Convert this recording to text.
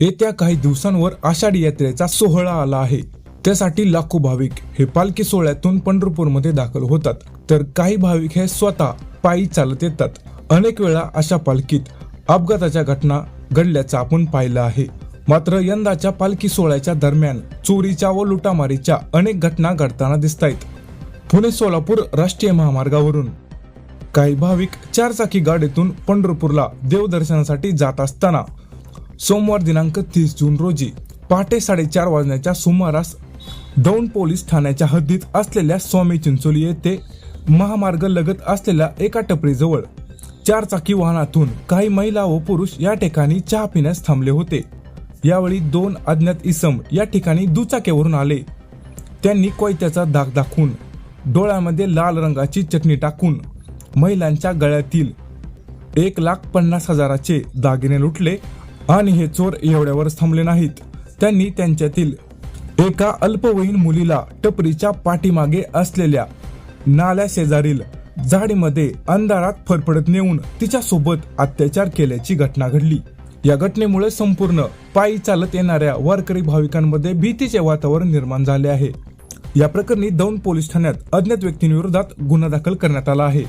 येत्या काही दिवसांवर आषाढी यात्रेचा सोहळा आला आहे. त्यासाठी लाखो भाविक हे पालखी सोहळ्यातून पंढरपूरमध्ये दाखल होतात. तर काही भाविक हे स्वतः पायी चालत येतात. अनेक वेळा अशा पालखीत अपघाताच्या घटना घडल्याचं आपण पाहिलं आहे. मात्र यंदाच्या पालखी सोहळ्याच्या दरम्यान चोरीच्या व लुटामारीच्या अनेक घटना घडताना दिसत आहेत पुणे सोलापूर राष्ट्रीय महामार्गावरून काही भाविक चारचाकी गाडीतून पंढरपूरला देवदर्शनासाठी जात असताना सोमवार दिनांक तीस जून रोजी पहाटे साडेचार वाजण्याच्या सुमारास दौंड पोलीस ठाण्याच्या हद्दीत असलेल्या स्वामी चिंचोली येथे महामार्ग लगत असलेल्या एका टपरीजवळ चारचाकी वाहनातून काही महिला व पुरुष या ठिकाणी चहा पिण्यास थांबले होते. यावेळी दोन अज्ञात इसम या ठिकाणी दुचाकीवरून आले. त्यांनी कोयत्याचा दाग दाखवून डोळ्यामध्ये लाल रंगाची चटणी टाकून महिलांच्या गळ्यातील एक लाख पन्नास हजाराचे दागिने लुटले आणि हे चोर एवढ्यावरच थांबले नाहीत. त्यांनी त्यांच्यातील एका अल्पवयीन मुलीला टपरीच्या पाठीमागे असलेल्या नाल्या शेजारील झाडीमध्ये अंधारात फरफडत नेऊन तिच्यासोबत अत्याचार केल्याची घटना घडली. या घटनेमुळे संपूर्ण पायी चालत येणाऱ्या वारकरी भाविकांमध्ये भीतीचे वातावरण निर्माण झाले आहे. या प्रकरणी दौंड पोलीस ठाण्यात अज्ञात व्यक्तींविरोधात गुन्हा दाखल करण्यात आला आहे.